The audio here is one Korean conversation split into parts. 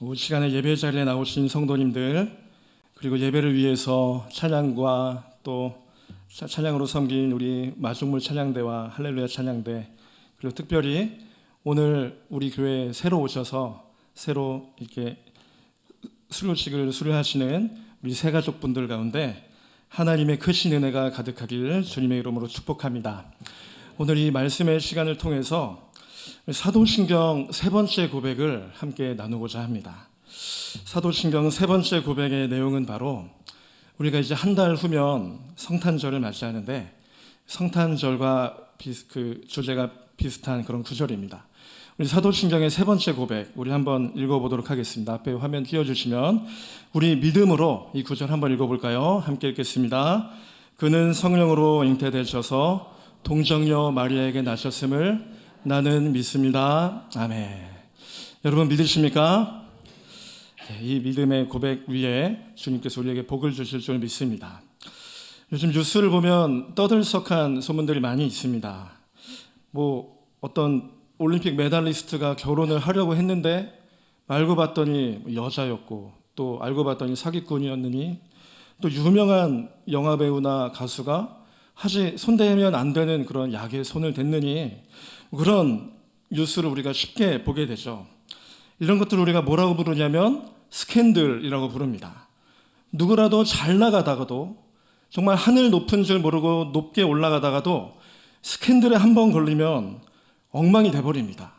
오후 시간에 예배 자리에 나오신 성도님들 그리고 예배를 위해서 찬양과 또 차- 찬양으로 섬긴 우리 마중물 찬양대와 할렐루야 찬양대 그리고 특별히 오늘 우리 교회에 새로 오셔서 새로 이렇게 수료식을 수료하시는 우리 새 가족분들 가운데 하나님의 크신 은혜가 가득하기를 주님의 이름으로 축복합니다. 오늘 이 말씀의 시간을 통해서 사도신경 세 번째 고백을 함께 나누고자 합니다. 사도신경 세 번째 고백의 내용은 바로 우리가 이제 한 달 후면 성탄절을 맞이하는데 성탄절과 비슷, 그 주제가 비슷한 그런 구절입니다. 우리 사도신경의 세 번째 고백 우리 한번 읽어보도록 하겠습니다. 앞에 화면 띄워주시면 우리 믿음으로 이 구절 한번 읽어볼까요? 함께 읽겠습니다. 그는 성령으로 잉태되셔서 동정녀 마리아에게 나셨음을 나는 믿습니다. 아멘. 여러분 믿으십니까? 네, 이 믿음의 고백 위에 주님께서 우리에게 복을 주실 줄 믿습니다. 요즘 뉴스를 보면 떠들썩한 소문들이 많이 있습니다. 뭐 어떤 올림픽 메달리스트가 결혼을 하려고 했는데 알고 봤더니 여자였고 또 알고 봤더니 사기꾼이었느니 또 유명한 영화 배우나 가수가 하지 손대면 안 되는 그런 약에 손을 댔느니 그런 뉴스를 우리가 쉽게 보게 되죠. 이런 것들을 우리가 뭐라고 부르냐면 스캔들이라고 부릅니다. 누구라도 잘 나가다가도 정말 하늘 높은 줄 모르고 높게 올라가다가도 스캔들에 한 번 걸리면 엉망이 돼버립니다.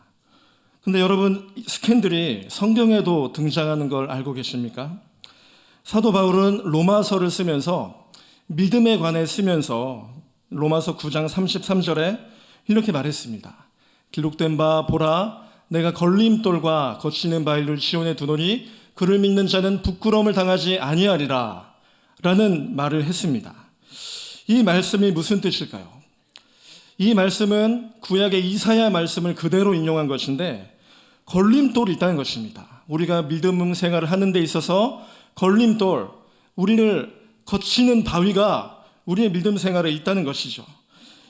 근데 여러분 스캔들이 성경에도 등장하는 걸 알고 계십니까? 사도 바울은 로마서를 쓰면서 믿음에 관해 쓰면서 로마서 9장 33절에 이렇게 말했습니다. 기록된 바 보라 내가 걸림돌과 거치는 바위를 시온에 두노니 그를 믿는 자는 부끄러움을 당하지 아니하리라 라는 말을 했습니다. 이 말씀이 무슨 뜻일까요? 이 말씀은 구약의 이사야 말씀을 그대로 인용한 것인데 걸림돌이 있다는 것입니다. 우리가 믿음 생활을 하는 데 있어서 걸림돌, 우리를 거치는 바위가 우리의 믿음 생활에 있다는 것이죠.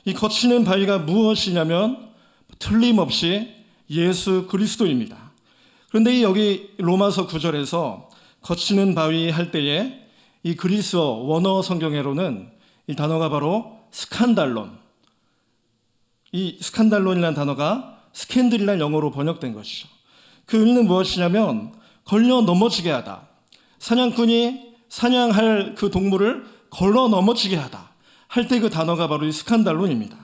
이 거치는 바위가 무엇이냐면 틀림없이 예수 그리스도입니다. 그런데 이 여기 로마서 9절에서 거치는 바위 할 때에 이 그리스어 원어 성경에로는 이 단어가 바로 스칸달론. 이 스칸달론이라는 단어가 스캔들이라는 영어로 번역된 것이죠. 그 의미는 무엇이냐면 걸려 넘어지게 하다. 사냥꾼이 사냥할 그 동물을 걸러 넘어지게 하다. 할 때 그 단어가 바로 이 스칸달론입니다.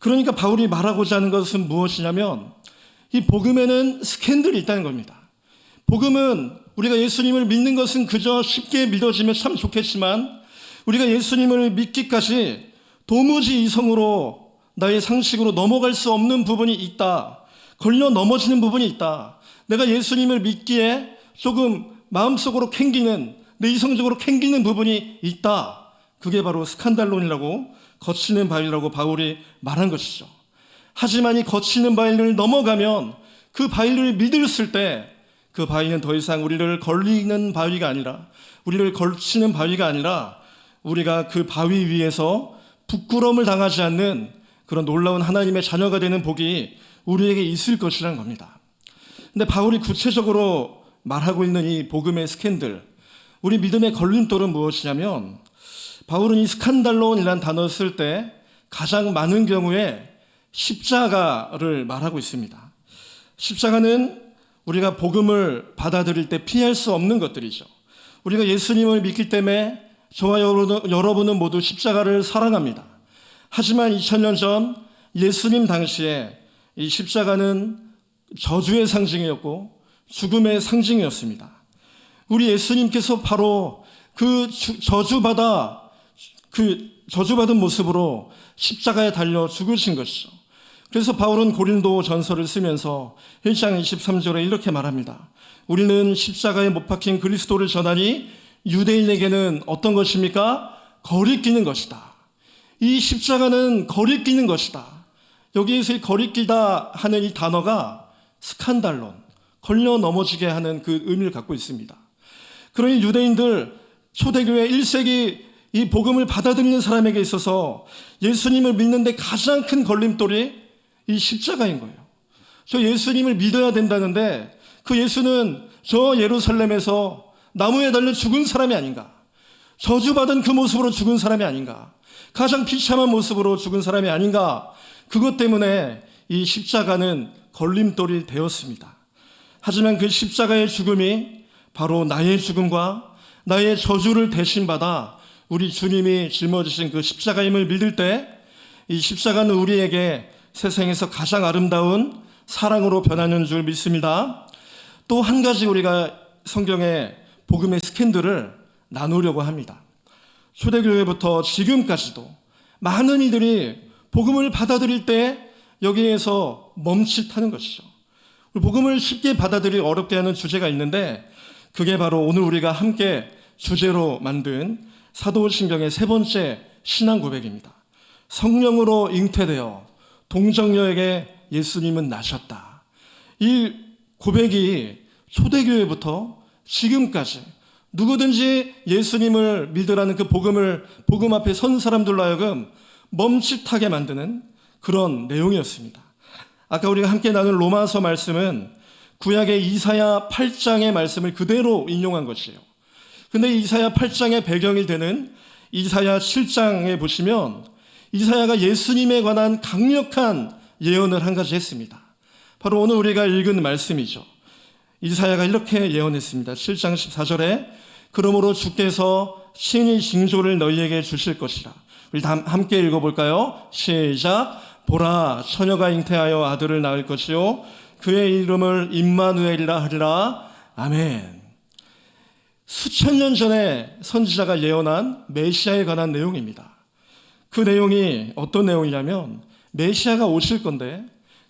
그러니까 바울이 말하고자 하는 것은 무엇이냐면 이 복음에는 스캔들이 있다는 겁니다. 복음은 우리가 예수님을 믿는 것은 그저 쉽게 믿어지면 참 좋겠지만 우리가 예수님을 믿기까지 도무지 이성으로 나의 상식으로 넘어갈 수 없는 부분이 있다. 걸려 넘어지는 부분이 있다. 내가 예수님을 믿기에 조금 마음속으로 캥기는 내 이성적으로 캥기는 부분이 있다. 그게 바로 스칸달론이라고 거치는 바위라고 바울이 말한 것이죠. 하지만 이 거치는 바위를 넘어가면 그 바위를 믿었을 때 그 바위는 더 이상 우리를 걸리는 바위가 아니라 우리를 걸치는 바위가 아니라 우리가 그 바위 위에서 부끄러움을 당하지 않는 그런 놀라운 하나님의 자녀가 되는 복이 우리에게 있을 것이라는 겁니다. 근데 바울이 구체적으로 말하고 있는 이 복음의 스캔들, 우리 믿음의 걸림돌은 무엇이냐면 바울은 이 스칸달론이라는 단어 쓸때 가장 많은 경우에 십자가를 말하고 있습니다. 십자가는 우리가 복음을 받아들일 때 피할 수 없는 것들이죠. 우리가 예수님을 믿기 때문에 저와 여러분은 모두 십자가를 사랑합니다. 하지만 2000년 전 예수님 당시에 이 십자가는 저주의 상징이었고 죽음의 상징이었습니다. 우리 예수님께서 바로 그 저주받아 그 저주받은 모습으로 십자가에 달려 죽으신 것이죠. 그래서 바울은 고린도 전서를 쓰면서 1장 23절에 이렇게 말합니다. 우리는 십자가에 못 박힌 그리스도를 전하니 유대인에게는 어떤 것입니까? 거리끼는 것이다. 이 십자가는 거리끼는 것이다. 여기에서 이 거리끼다 하는 이 단어가 스칸달론, 걸려 넘어지게 하는 그 의미를 갖고 있습니다. 그러니 유대인들 초대교회 1세기 이 복음을 받아들이는 사람에게 있어서 예수님을 믿는데 가장 큰 걸림돌이 이 십자가인 거예요. 저 예수님을 믿어야 된다는데 그 예수는 저 예루살렘에서 나무에 달려 죽은 사람이 아닌가? 저주받은 그 모습으로 죽은 사람이 아닌가? 가장 비참한 모습으로 죽은 사람이 아닌가? 그것 때문에 이 십자가는 걸림돌이 되었습니다. 하지만 그 십자가의 죽음이 바로 나의 죽음과 나의 저주를 대신받아 우리 주님이 짊어지신 그 십자가임을 믿을 때 이 십자가는 우리에게 세상에서 가장 아름다운 사랑으로 변하는 줄 믿습니다. 또 한 가지 우리가 성경의 복음의 스캔들을 나누려고 합니다. 초대교회부터 지금까지도 많은 이들이 복음을 받아들일 때 여기에서 멈칫하는 것이죠. 복음을 쉽게 받아들이 어렵게 하는 주제가 있는데 그게 바로 오늘 우리가 함께 주제로 만든 사도신경의 세 번째 신앙 고백입니다. 성령으로 잉태되어 동정녀에게 예수님은 나셨다. 이 고백이 초대교회부터 지금까지 누구든지 예수님을 믿으라는 그 복음을 복음 앞에 선 사람들로 하여금 멈칫하게 만드는 그런 내용이었습니다. 아까 우리가 함께 나눈 로마서 말씀은 구약의 이사야 8장의 말씀을 그대로 인용한 것이에요. 근데 이사야 8장의 배경이 되는 이사야 7장에 보시면 이사야가 예수님에 관한 강력한 예언을 한 가지 했습니다. 바로 오늘 우리가 읽은 말씀이죠. 이사야가 이렇게 예언했습니다. 7장 14절에 그러므로 주께서 신이 징조를 너희에게 주실 것이라. 우리 다 함께 읽어볼까요? 시작. 보라 처녀가 잉태하여 아들을 낳을 것이요 그의 이름을 임마누엘이라 하리라. 아멘. 수천 년 전에 선지자가 예언한 메시아에 관한 내용입니다. 그 내용이 어떤 내용이냐면 메시아가 오실 건데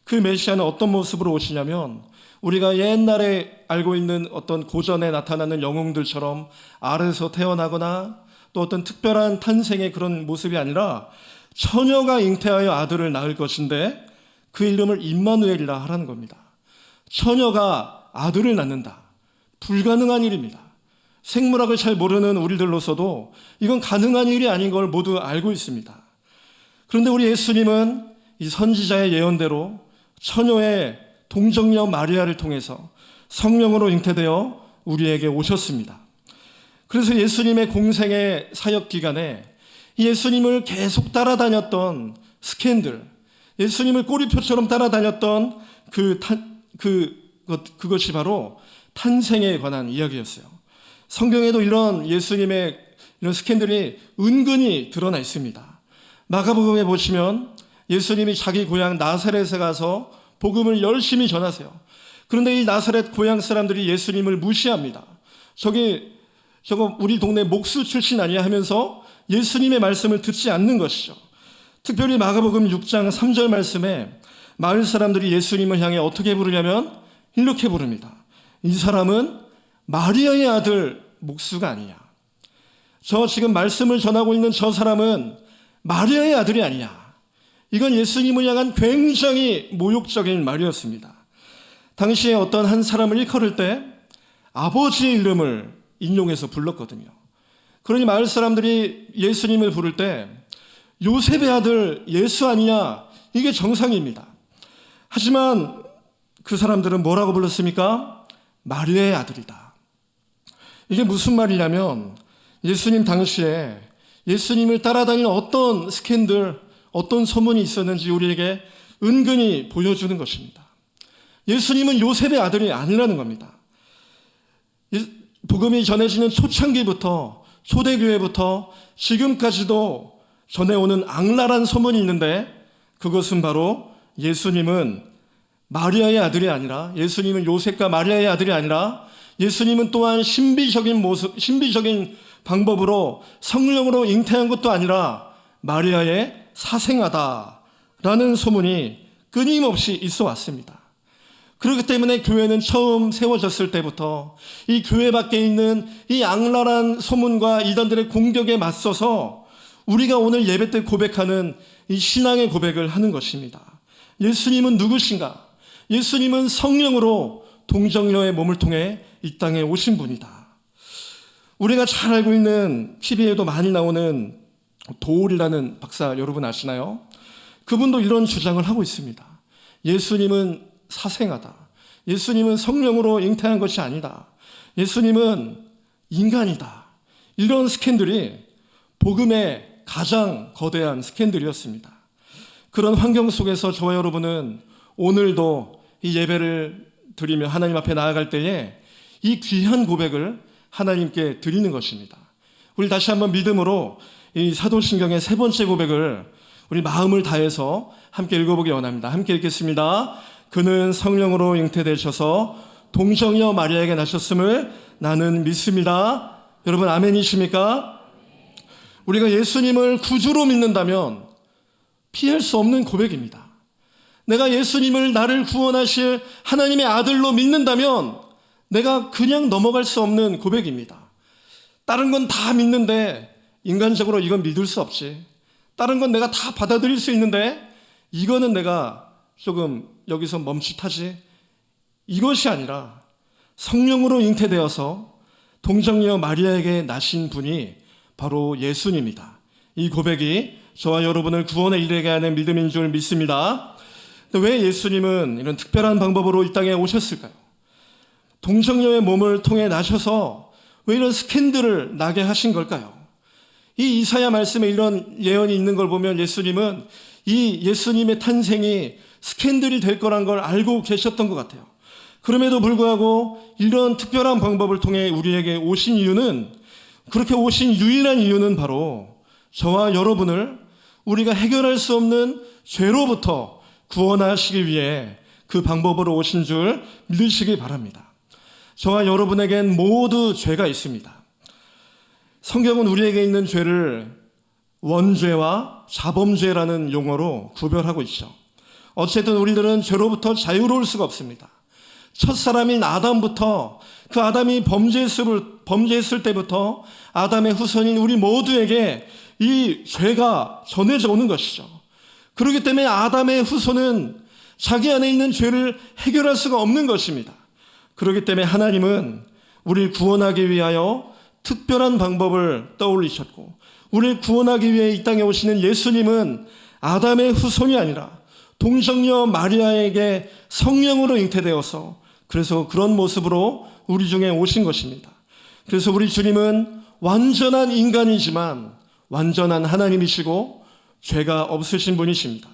그 메시아는 어떤 모습으로 오시냐면 우리가 옛날에 알고 있는 어떤 고전에 나타나는 영웅들처럼 아래서 태어나거나 또 어떤 특별한 탄생의 그런 모습이 아니라 처녀가 잉태하여 아들을 낳을 것인데 그 이름을 임마누엘이라 하라는 겁니다. 처녀가 아들을 낳는다. 불가능한 일입니다. 생물학을 잘 모르는 우리들로서도 이건 가능한 일이 아닌 걸 모두 알고 있습니다. 그런데 우리 예수님은 이 선지자의 예언대로 처녀의 동정녀 마리아를 통해서 성령으로 잉태되어 우리에게 오셨습니다. 그래서 예수님의 공생의 사역 기간에 예수님을 계속 따라다녔던 스캔들, 예수님을 꼬리표처럼 따라다녔던 그, 탄, 그, 그것이 바로 탄생에 관한 이야기였어요. 성경에도 이런 예수님의 이런 스캔들이 은근히 드러나 있습니다. 마가복음에 보시면 예수님이 자기 고향 나사렛에 가서 복음을 열심히 전하세요. 그런데 이 나사렛 고향 사람들이 예수님을 무시합니다. 저기 저거 우리 동네 목수 출신 아니야 하면서 예수님의 말씀을 듣지 않는 것이죠. 특별히 마가복음 6장 3절 말씀에 마을 사람들이 예수님을 향해 어떻게 부르냐면 이렇게 부릅니다. 이 사람은 마리아의 아들 목수가 아니냐. 저 지금 말씀을 전하고 있는 저 사람은 마리아의 아들이 아니냐. 이건 예수님을 향한 굉장히 모욕적인 말이었습니다. 당시에 어떤 한 사람을 일컬을 때 아버지의 이름을 인용해서 불렀거든요. 그러니 마을 사람들이 예수님을 부를 때 요셉의 아들 예수 아니냐 이게 정상입니다. 하지만 그 사람들은 뭐라고 불렀습니까? 마리아의 아들이다. 이게 무슨 말이냐면 예수님 당시에 예수님을 따라다니는 어떤 스캔들, 어떤 소문이 있었는지 우리에게 은근히 보여주는 것입니다. 예수님은 요셉의 아들이 아니라는 겁니다. 복음이 전해지는 초창기부터 초대교회부터 지금까지도 전해오는 악랄한 소문이 있는데 그것은 바로 예수님은 마리아의 아들이 아니라 예수님은 요셉과 마리아의 아들이 아니라 예수님은 또한 신비적인 모습, 신비적인 방법으로 성령으로 잉태한 것도 아니라 마리아의 사생아다라는 소문이 끊임없이 있어 왔습니다. 그렇기 때문에 교회는 처음 세워졌을 때부터 이 교회 밖에 있는 이 악랄한 소문과 이단들의 공격에 맞서서 우리가 오늘 예배 때 고백하는 이 신앙의 고백을 하는 것입니다. 예수님은 누구신가? 예수님은 성령으로 동정녀의 몸을 통해 이 땅에 오신 분이다. 우리가 잘 알고 있는 TV에도 많이 나오는 도울이라는 박사 여러분 아시나요? 그분도 이런 주장을 하고 있습니다. 예수님은 사생하다. 예수님은 성령으로 잉태한 것이 아니다. 예수님은 인간이다. 이런 스캔들이 복음의 가장 거대한 스캔들이었습니다. 그런 환경 속에서 저와 여러분은 오늘도 이 예배를 드리며 하나님 앞에 나아갈 때에 이 귀한 고백을 하나님께 드리는 것입니다. 우리 다시 한번 믿음으로 이 사도신경의 세 번째 고백을 우리 마음을 다해서 함께 읽어보기 원합니다. 함께 읽겠습니다. 그는 성령으로 잉태되셔서 동정녀 마리아에게 나셨음을 나는 믿습니다. 여러분 아멘이십니까? 우리가 예수님을 구주로 믿는다면 피할 수 없는 고백입니다. 내가 예수님을 나를 구원하실 하나님의 아들로 믿는다면 내가 그냥 넘어갈 수 없는 고백입니다. 다른 건 다 믿는데 인간적으로 이건 믿을 수 없지. 다른 건 내가 다 받아들일 수 있는데 이거는 내가 조금 여기서 멈칫하지. 이것이 아니라 성령으로 잉태되어서 동정녀 마리아에게 나신 분이 바로 예수님이다. 이 고백이 저와 여러분을 구원에 이르게 하는 믿음인 줄 믿습니다. 왜 예수님은 이런 특별한 방법으로 이 땅에 오셨을까요? 동정녀의 몸을 통해 나셔서 왜 이런 스캔들을 나게 하신 걸까요? 이 이사야 말씀에 이런 예언이 있는 걸 보면 예수님은 이 예수님의 탄생이 스캔들이 될 거란 걸 알고 계셨던 것 같아요. 그럼에도 불구하고 이런 특별한 방법을 통해 우리에게 오신 이유는 그렇게 오신 유일한 이유는 바로 저와 여러분을 우리가 해결할 수 없는 죄로부터 구원하시기 위해 그 방법으로 오신 줄 믿으시기 바랍니다. 저와 여러분에겐 모두 죄가 있습니다. 성경은 우리에게 있는 죄를 원죄와 자범죄라는 용어로 구별하고 있죠. 어쨌든 우리들은 죄로부터 자유로울 수가 없습니다. 첫 사람인 아담부터 그 아담이 범죄했을, 범죄했을 때부터 아담의 후손인 우리 모두에게 이 죄가 전해져 오는 것이죠. 그렇기 때문에 아담의 후손은 자기 안에 있는 죄를 해결할 수가 없는 것입니다. 그렇기 때문에 하나님은 우리를 구원하기 위하여 특별한 방법을 떠올리셨고, 우리를 구원하기 위해 이 땅에 오시는 예수님은 아담의 후손이 아니라 동정녀 마리아에게 성령으로 잉태되어서 그래서 그런 모습으로 우리 중에 오신 것입니다. 그래서 우리 주님은 완전한 인간이지만 완전한 하나님이시고 죄가 없으신 분이십니다.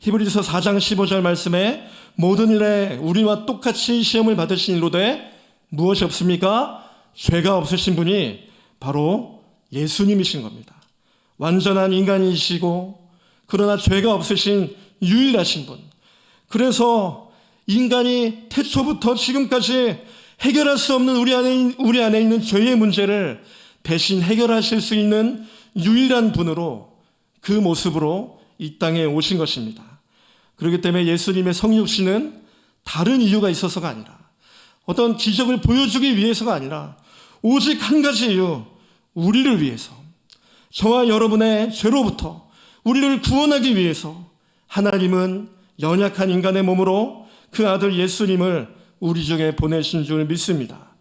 히브리서 4장 15절 말씀에 모든 일에 우리와 똑같이 시험을 받으신 이로되 무엇이 없습니까? 죄가 없으신 분이 바로 예수님이신 겁니다. 완전한 인간이시고 그러나 죄가 없으신 유일하신 분. 그래서 인간이 태초부터 지금까지 해결할 수 없는 우리 안에, 우리 안에 있는 죄의 문제를 대신 해결하실 수 있는 유일한 분으로 그 모습으로 이 땅에 오신 것입니다. 그렇기 때문에 예수님의 성육신은 다른 이유가 있어서가 아니라 어떤 기적을 보여주기 위해서가 아니라 오직 한 가지 이유, 우리를 위해서 저와 여러분의 죄로부터 우리를 구원하기 위해서 하나님은 연약한 인간의 몸으로 그 아들 예수님을 우리 중에 보내신 줄 믿습니다.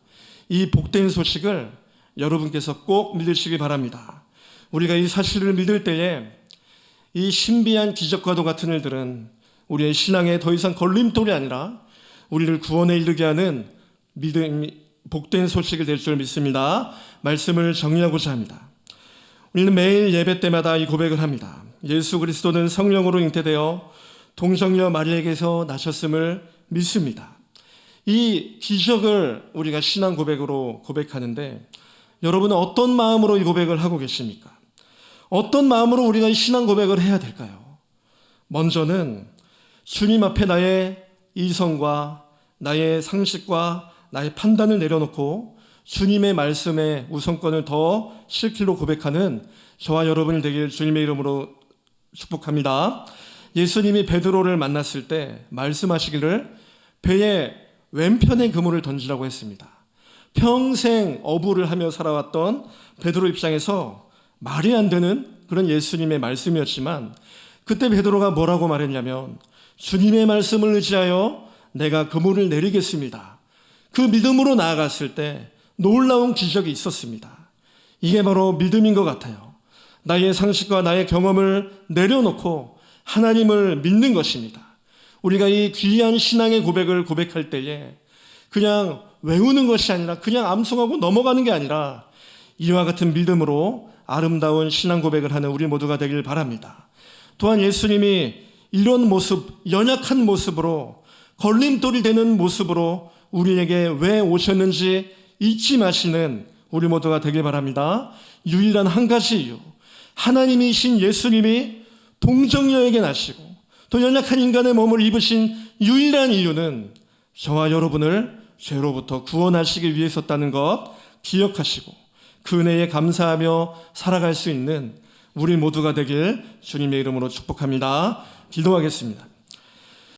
이 복된 소식을 여러분께서 꼭 믿으시기 바랍니다. 우리가 이 사실을 믿을 때에 이 신비한 기적과도 같은 일들은 우리의 신앙에 더 이상 걸림돌이 아니라 우리를 구원에 이르게 하는 믿음, 복된 소식이 될 줄 믿습니다. 말씀을 정리하고자 합니다. 우리는 매일 예배 때마다 이 고백을 합니다. 예수 그리스도는 성령으로 잉태되어 동정녀 마리에게서 나셨음을 믿습니다. 이 기적을 우리가 신앙 고백으로 고백하는데 여러분은 어떤 마음으로 이 고백을 하고 계십니까? 어떤 마음으로 우리가 이 신앙 고백을 해야 될까요? 먼저는 주님 앞에 나의 이성과 나의 상식과 나의 판단을 내려놓고 주님의 말씀에 우선권을 더 실킬로 고백하는 저와 여러분이 되길 주님의 이름으로 축복합니다. 예수님이 베드로를 만났을 때 말씀하시기를 배에 왼편의 그물을 던지라고 했습니다. 평생 어부를 하며 살아왔던 베드로 입장에서 말이 안 되는 그런 예수님의 말씀이었지만 그때 베드로가 뭐라고 말했냐면 주님의 말씀을 의지하여 내가 그물을 내리겠습니다. 그 믿음으로 나아갔을 때 놀라운 기적이 있었습니다. 이게 바로 믿음인 것 같아요. 나의 상식과 나의 경험을 내려놓고 하나님을 믿는 것입니다. 우리가 이 귀한 신앙의 고백을 고백할 때에 그냥 외우는 것이 아니라 그냥 암송하고 넘어가는 게 아니라 이와 같은 믿음으로 아름다운 신앙 고백을 하는 우리 모두가 되길 바랍니다. 또한 예수님이 이런 모습, 연약한 모습으로 걸림돌이 되는 모습으로 우리에게 왜 오셨는지 잊지 마시는 우리 모두가 되길 바랍니다. 유일한 한 가지 이유. 하나님이신 예수님이 동정녀에게 나시고 또 연약한 인간의 몸을 입으신 유일한 이유는 저와 여러분을 죄로부터 구원하시기 위해서였다는 것 기억하시고 그 은혜에 감사하며 살아갈 수 있는 우리 모두가 되길 주님의 이름으로 축복합니다. 기도하겠습니다.